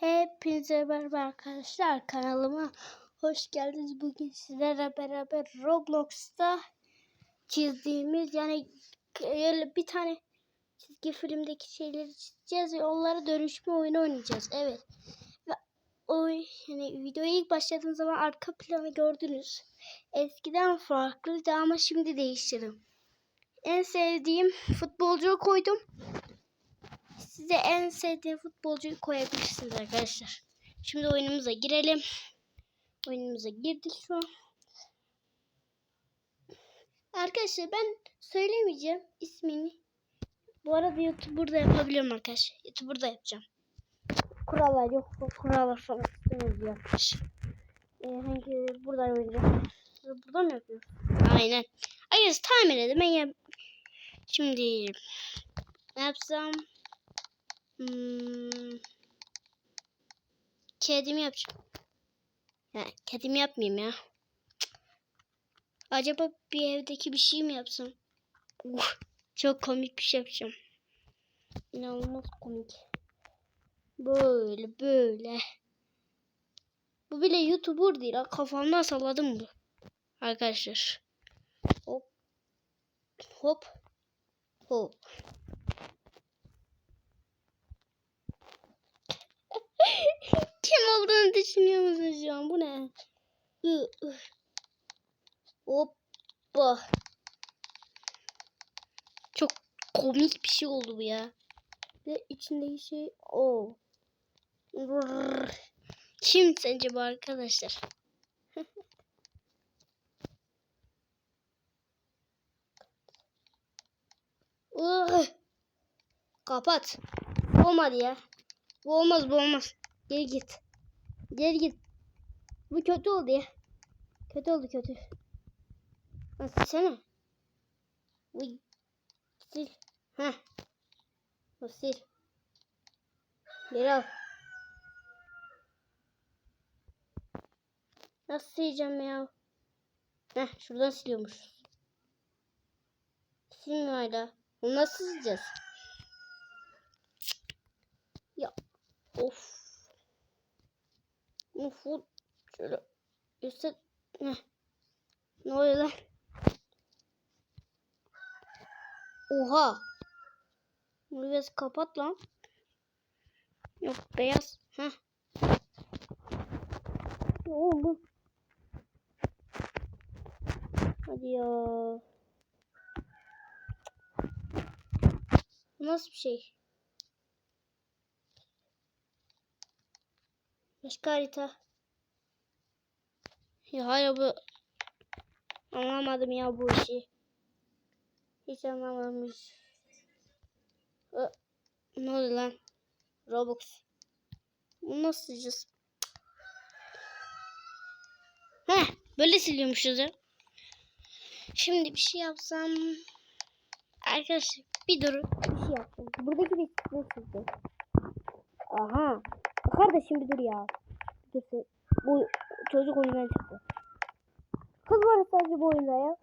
Hepinize merhaba arkadaşlar kanalıma hoş geldiniz. Bugün sizlerle beraber Roblox'ta çizdiğimiz yani bir tane çizgi filmdeki şeyleri çizeceğiz ve onlara dönüşme oyunu oynayacağız. Evet. Ve o yani videoya ilk başladığım zaman arka planı gördünüz. Eskiden farklıydı ama şimdi değiştirdim. En sevdiğim futbolcuyu koydum. Size en sevdiğim futbolcuyu koyabilirsiniz arkadaşlar. Şimdi oyunumuza girelim. Oyunumuza girdik şu an. Arkadaşlar ben söylemeyeceğim ismini. Bu arada YouTube burada yapabilirim arkadaşlar. YouTube burada yapacağım. Kurallar yok. Kurallar falan arkadaşlar. Ee, hangi buradan oynayacağım? Burada mı yapıyor? Aynen. Hayır tahmin edin. Ben yap Şimdi ne yapsam? Hmm. Kedimi yapacağım. Ya, kedimi yapmayayım ya. Acaba bir evdeki bir şey mi yapsam? Uf, çok komik bir şey yapacağım. İnanılmaz komik. Böyle böyle. Bu bile YouTuber değil ha. Kafamdan salladım bu. Arkadaşlar. Hop. Hop. Hop. Kim olduğunu düşünüyor musun şu an? Bu ne? Hoppa. Çok komik bir şey oldu bu ya. Ve içindeki şey o. Kim sence bu arkadaşlar? Kapat. Olmadı ya. Bu olmaz bu olmaz. Geri git. Geri git. Bu kötü oldu ya. Kötü oldu kötü. Nasıl sene? Uy. Sil. Heh. O sil. Geri al. Nasıl sileceğim ya? Heh şuradan siliyormuş. Silmiyor hala. Bunu nasıl sileceğiz? Ya of. Of. Şöyle üstte ne? Ne oluyor lan? Oha. Bunu biraz kapat lan. Yok beyaz. Heh. Ne oldu? Hadi ya. Nasıl bir şey? Başka harita. Ya hayır bu anlamadım ya bu işi. Hiç anlamamış. Ö, ne oldu lan? Robux. Bunu nasıl sileceğiz? Heh, böyle siliyormuşuz ya. Şimdi bir şey yapsam. Arkadaşlar bir durun. Bir şey yapsam. Buradaki bir ne sildi? Aha. Kardeşim bir dur ya. Dur sen- Bu çocuk oyundan çıktı. Kız var sadece bu oyunda ya.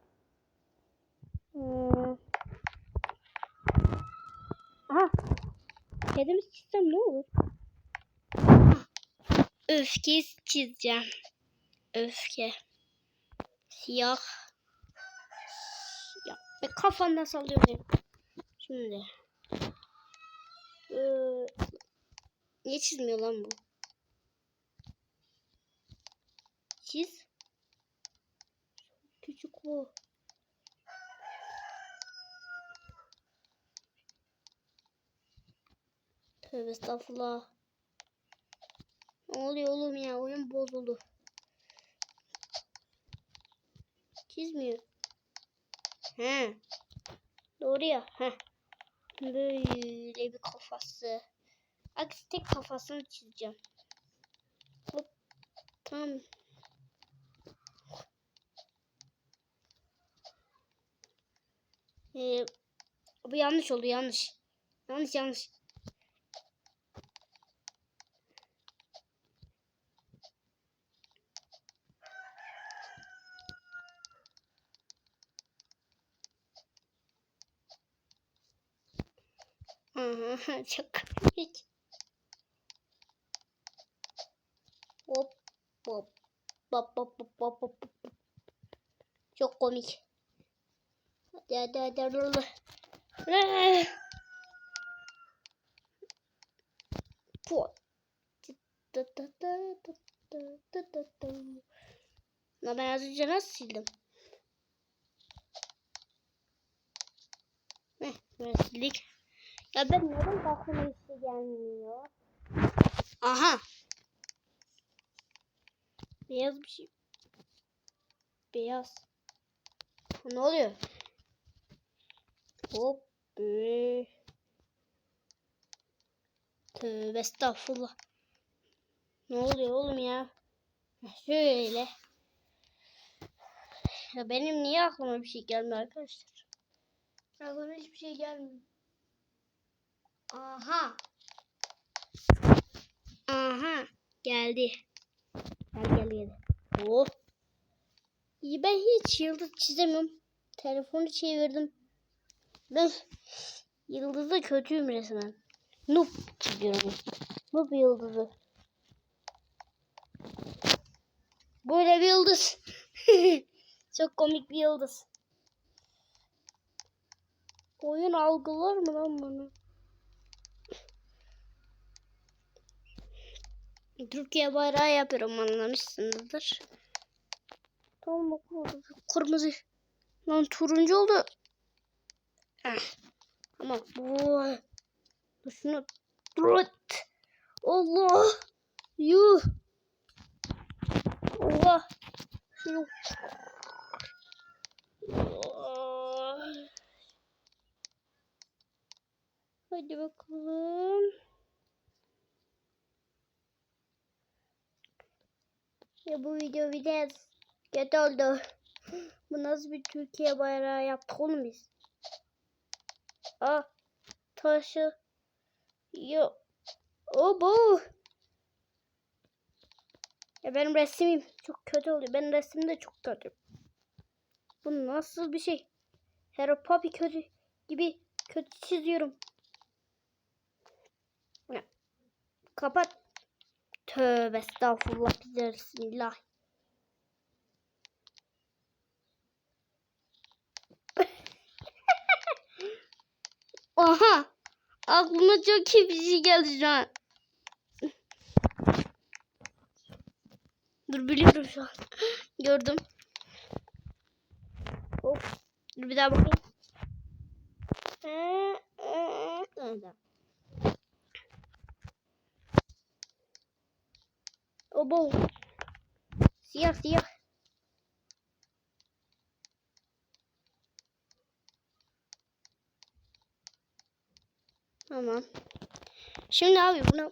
Hmm. Aha. Kedimiz çizsem ne olur? Öfke çizeceğim. Öfke. Siyah. Ya, ve kafandan sallıyorum. Şimdi. Ee, Niye çizmiyor lan bu? Çiz. Küçük bu. Tövbe estağfurullah. Ne oluyor oğlum ya? Oyun bozuldu. Çizmiyor. He. Doğru ya. He. Böyle bir kafası. Aksi tek kafasını çizeceğim. Hop. Tamam. Ee, bu yanlış oldu yanlış. Yanlış yanlış. Hı, Çok komik. Bop. Bop bop bop bop bop. Çok komik. Hadi hadi hadi hadi. hadi. Na ben az önce nasıl sildim? Heh, ben sildik. Ya ben neden bakım gelmiyor? Aha. Beyaz bir şey. Beyaz. Ne oluyor? Hop. be. Tövbe estağfurullah. Ne oluyor oğlum ya? Şöyle. Ya benim niye aklıma bir şey gelmiyor arkadaşlar? Aklıma hiçbir şey gelmiyor. Aha. Aha. Geldi. Gel gel gel. Oh. İyi ben hiç yıldız çizemiyorum. Telefonu çevirdim. Ben yıldızda kötüyüm resmen. Noob çiziyorum. Noob yıldızı. Böyle bir yıldız. Çok komik bir yıldız. Oyun algılar mı lan bunu? Türkiye bayrağı yapıyorum anlamışsınızdır. Tamam bakalım. Kırmızı. Lan turuncu oldu. Heh. Ama bu. Şunu. Dur. Allah. Yuh. Allah. Allah. Hadi bakalım. Ya bu video biraz kötü oldu. Bu nasıl bir Türkiye bayrağı yaptık oğlum biz? Ah taşı. Yo. O bu. Ya benim resmim çok kötü oluyor. Benim resim de çok kötü. Bu nasıl bir şey? Harry Poppy kötü gibi kötü çiziyorum. Kapat. Tövbe estağfurullah bismillah. Aha. Aklıma çok iyi bir şey geldi şu an. Dur biliyorum şu an. Gördüm. Hop. Dur bir daha bakayım. Ee, O bu. Siyah siyah. Tamam. Şimdi abi buna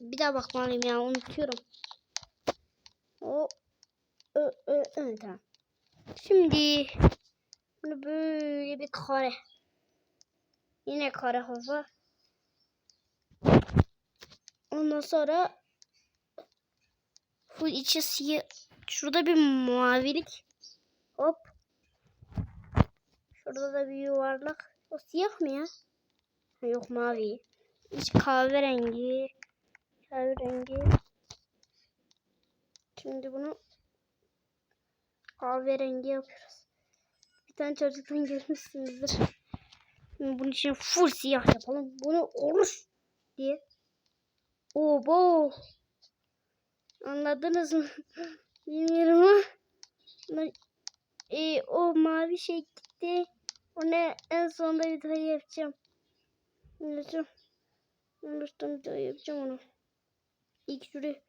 bir daha bakmalıyım ya unutuyorum. O ö, ö, ö, tamam. Şimdi bunu böyle bir kare. Yine kare hava. Ondan sonra full içi siyah. Şurada bir mavilik. Hop. Şurada da bir yuvarlak. O siyah mı ya? Ha, yok mavi. İç kahverengi. Kahverengi. Şimdi bunu kahverengi yapıyoruz. Bir tane çocuktan görmüşsünüzdür. Şimdi bunun için full siyah yapalım. Bunu olur diye. Obo. Anladınız mı? Bilmiyorum ama. E, o mavi şey gitti. Onu en sonunda daha yapacağım. Unuttum bir daha yapacağım onu. İlk şuraya.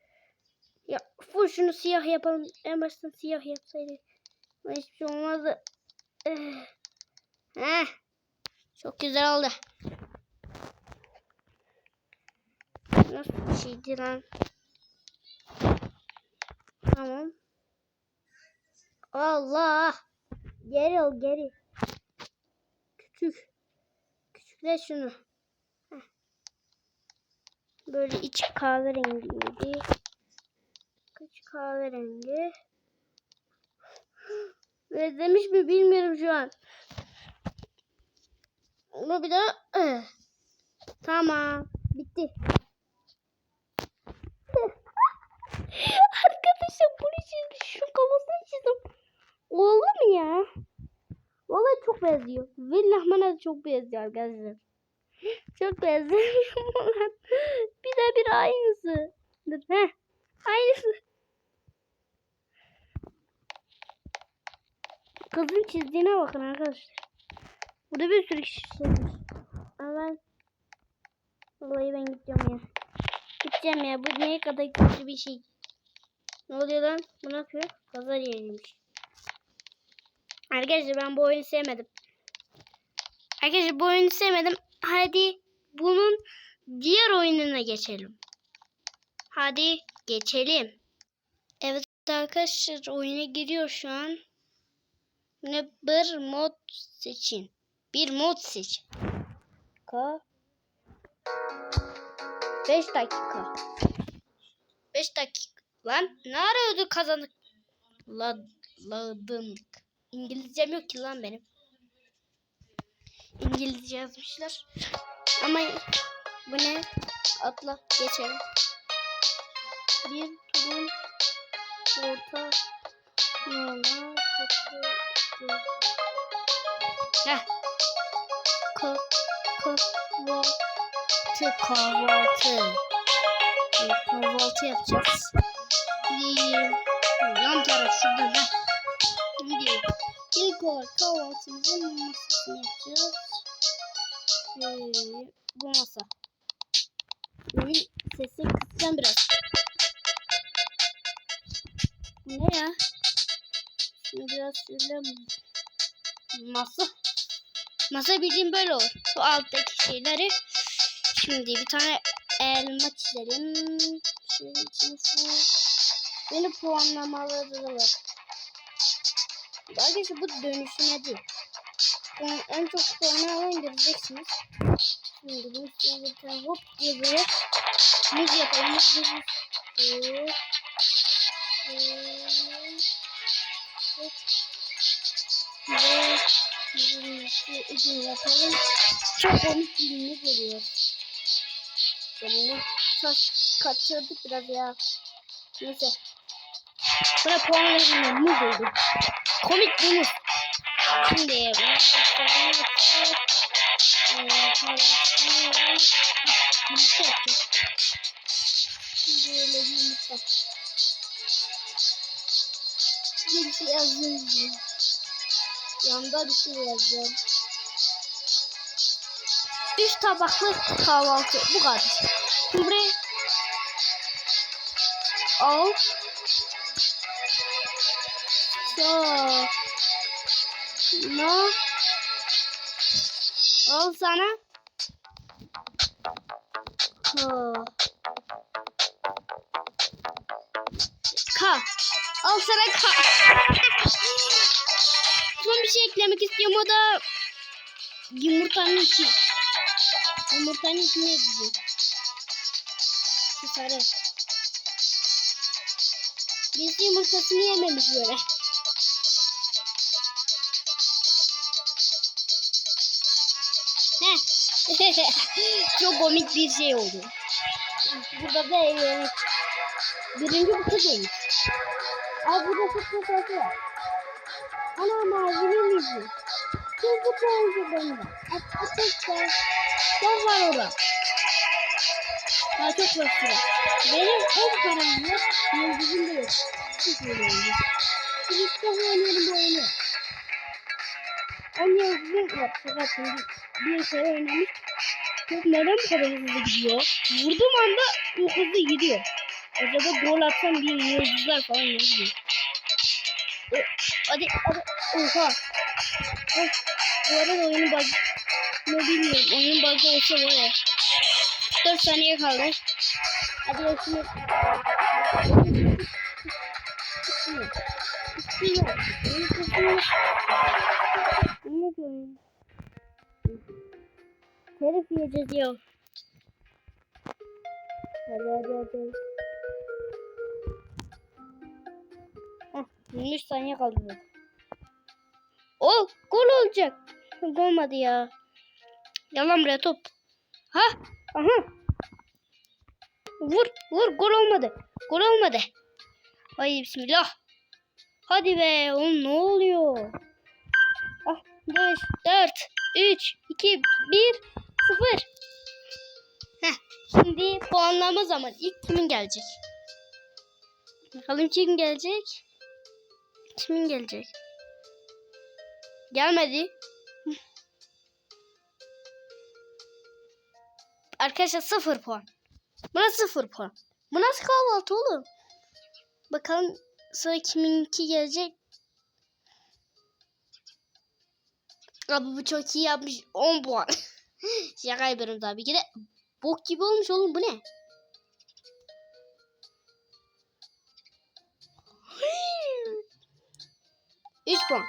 Ya full şunu siyah yapalım. En baştan siyah yapsaydık. Ama hiçbir şey olmazdı. Eh. Heh. Çok güzel oldu. Nasıl bir şeydi lan? Tamam. Allah. Geri ol geri. Küçük. Küçükle şunu. Böyle iç kahverengiydi. İç kahverengi. Benzemiş mi bilmiyorum şu an. Ama bir daha. eh. Tamam. Bitti. ya. Vallahi çok benziyor. Villah bana da çok benziyor arkadaşlar. Çok benziyor. bir de bir aynısı. Dur. Aynısı. Kızın çizdiğine bakın arkadaşlar. Burada bir sürü kişi çizmiş. Ama Vallahi ben gideceğim ya. Gideceğim ya. Bu neye kadar kötü bir şey. Ne oluyor lan? Bu ne yapıyor? Pazar yeriymiş. Arkadaşlar ben bu oyunu sevmedim. Arkadaşlar bu oyunu sevmedim. Hadi bunun diğer oyununa geçelim. Hadi geçelim. Evet arkadaşlar oyuna giriyor şu an. Ne bir mod seçin. Bir mod seç. Ka 5 dakika. 5 dakika. Lan ne arıyordu kazandık? La, ladın. İngilizcem yok ki lan benim. İngilizce yazmışlar. Ama bu ne? Atla geçelim. Bir turun orta yola kötü. Heh. Ka kahvaltı kahvaltı. Kahvaltı yapacağız. Yan taraf şurada. Heh. Şimdi ilk olarak kahvaltımızın masasını yapacağız. Ee, bu masa. Oyun sesini kısacağım biraz. Ne ya? Şimdi biraz şöyle masa. Masa bildiğim böyle olur. Bu alttaki şeyleri. Şimdi bir tane elma çizelim. Şöyle içine. Beni puanlamaları var. Arkadaşlar bu dönüşüme değil. Yani en çok puanı alan göreceksiniz. Şimdi bunu üstüne bir hop diye böyle muz yapalım. Muz, ucunu yapalım. Çok komik bir muz oluyor. Bunu taş kaçırdık biraz ya. Neyse. Buna puan verilmiyor. Muz oldu. Komik muz. Şimdi. Böyle bir yumurta. Bir şey yazıyorum. Yanında bir şey yazacağım. Üç tabaklı kahvaltı. Bu kadar. Şimdi al. So. No. Al sana. Ha. Ka. Al sana ka. Son bir şey eklemek istiyorum o da yumurtanın içi. Yumurtanın içine edeceğim. Şu sarı. Biz yumurtasını yememiş böyle. Çok komik bir şey oldu. Burada da evet. Birinci bu kız olmuş. Abi burada çok sesi var. Ana mavinin yüzü. Çok bu oldu bende. Ateşler. Çok var orada. Daha çok var sıra. Benim en karanlık yıldızım da yok. Hiç öyle oldu. Defa oynuyorum bu oyunu. Yıldızım yok. Fakat şimdi bir şey oynamış. Neden bu kadar hızlı gidiyor? Vurduğum anda çok hızlı gidiyor. Acaba gol atsam bir yıldızlar falan yazıyor. E, hadi hadi. Oha. Oh, bu arada oyunun bug ne bilmiyorum. Oyunun bug'ı olsa var ya. 4 saniye kaldı. Hadi şimdi. Ne Herif yiyeceğiz ya. Hadi hadi hadi. Heh, 23 saniye kaldı. Oh, gol olacak. Olmadı ya. Yalan buraya top. Ha, aha. Vur, vur, gol olmadı. Gol olmadı. Haydi bismillah. Hadi be, oğlum ne oluyor? 5, 4, 3, 2, 1, 0. Heh, şimdi puanlama zaman. İlk kimin gelecek? Bakalım kim gelecek? Kimin gelecek? Gelmedi. Arkadaşlar 0 puan. Buna 0 puan. Bu nasıl kahvaltı oğlum? Bakalım sıra kiminki gelecek? Abi bu çok iyi yapmış. 10 puan. Şaka yapıyorum tabii ki de. Bok gibi olmuş oğlum bu ne? Üç puan.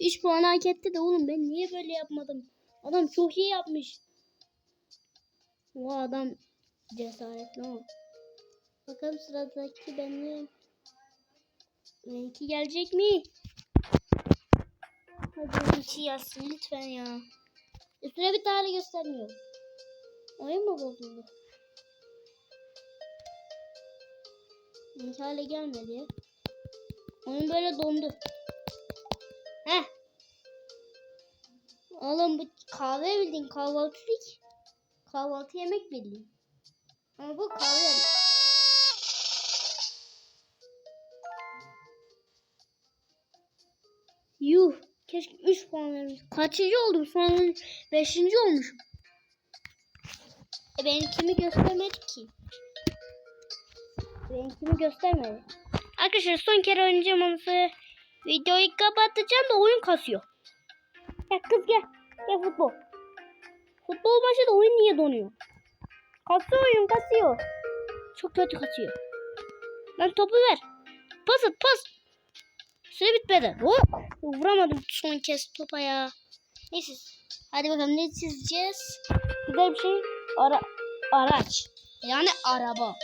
3 puan hak etti de oğlum ben niye böyle yapmadım? Adam çok iyi yapmış. O adam cesaretli ama. Bakalım sıradaki benim. Benimki gelecek mi? Hadi benimki yazsın lütfen ya. Üstüne bir tane göstermiyor. Oyun mu bozuldu? Benimki hale gelmedi. Oyun böyle dondu. Heh. Oğlum bu kahve bildin kahvaltı değil. Kahvaltı yemek bildin. Ama bu kahve. Yuh. Keşke 3 puan vermiş. Kaçıncı oldum? Sonra 5. olmuşum. E benimkini göstermedi ki. Benimkini göstermedi. Arkadaşlar son kere oynayacağım sonra videoyu kapatacağım da oyun kasıyor. Gel kız gel. Gel futbol. Futbol maçı da oyun niye donuyor? Kasıyor oyun kasıyor. Çok kötü kasıyor. Lan topu ver. Pas at pas. Süre bitmedi. Hop. Vuramadım son kez topa ya. Neyse. Hadi bakalım ne çizeceğiz? Güzel bir şey. Ara araç. Yani araba.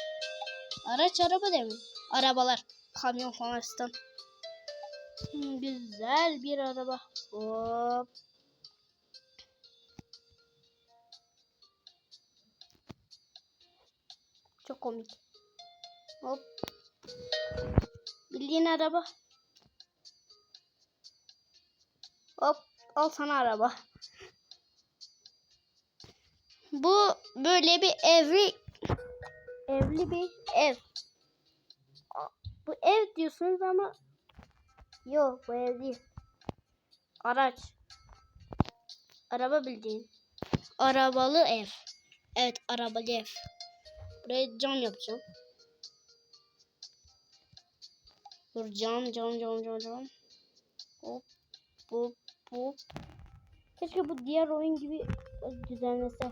Araç araba değil mi? Arabalar. Kamyon falan istem. Hmm, Güzel bir araba. Hop. Çok komik. Hop. Bildiğin araba. Hop. Al sana araba. Bu böyle bir evli evli bir ev. Bu ev diyorsunuz ama yok bu ev değil. Araç. Araba bildiğin. Arabalı ev. Evet arabalı ev. Buraya cam yapacağım. Dur cam cam cam cam cam. Hop hop hop. Keşke bu diğer oyun gibi düzenlese.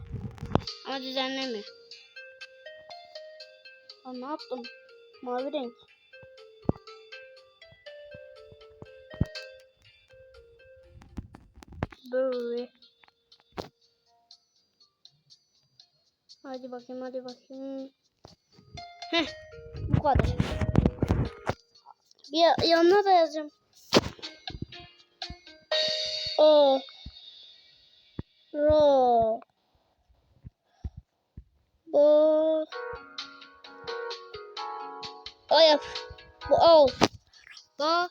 Ama düzenlemiyor. Aa, ne yaptım? Mavi renk. Böyle. Hadi bakayım hadi bakayım. Heh, bu kadar. Bir yanına da yazacağım. O. Ro. Bu. O yap. Bu ol. Bu.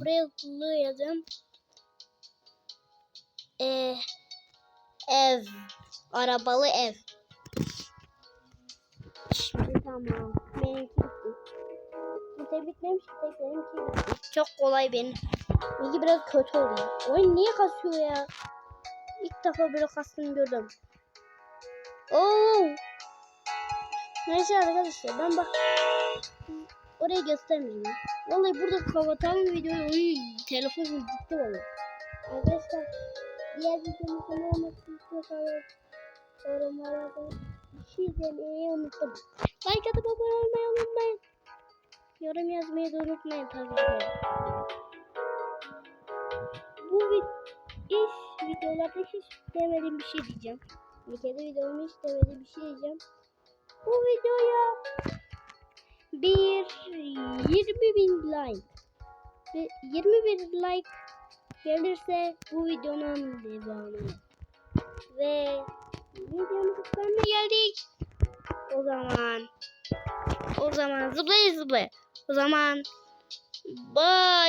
Buraya hızlı yazayım. Ee, ev. Arabalı ev. Şimdi tamam. Benimki bitti. Kimse bitmemiş. Tek benimki bitti. Çok kolay benim. Bilgi biraz kötü oluyor. Oyun niye kasıyor ya? İlk defa böyle kastığını gördüm. Oo. Neyse arkadaşlar ben bak orayı göstermeyeyim. Vallahi burada kapatalım videoyu. Oy telefonum gitti valla. Arkadaşlar diğer videomuzda ne olmak istiyorsanız yorumlarda bir şey demeyi unuttum. Like atıp abone olmayı unutmayın. Yorum yazmayı da unutmayın tabii ki. Bu vid iş videolarda hiç demediğim bir şey diyeceğim. Bir kere videomu hiç demediğim bir şey diyeceğim. Bu videoya bir 20 bin like ve 20 bin like gelirse bu videonun devamı ve videomuzun sonuna geldik. O zaman o zaman zıplaya zıplaya. O zaman bye.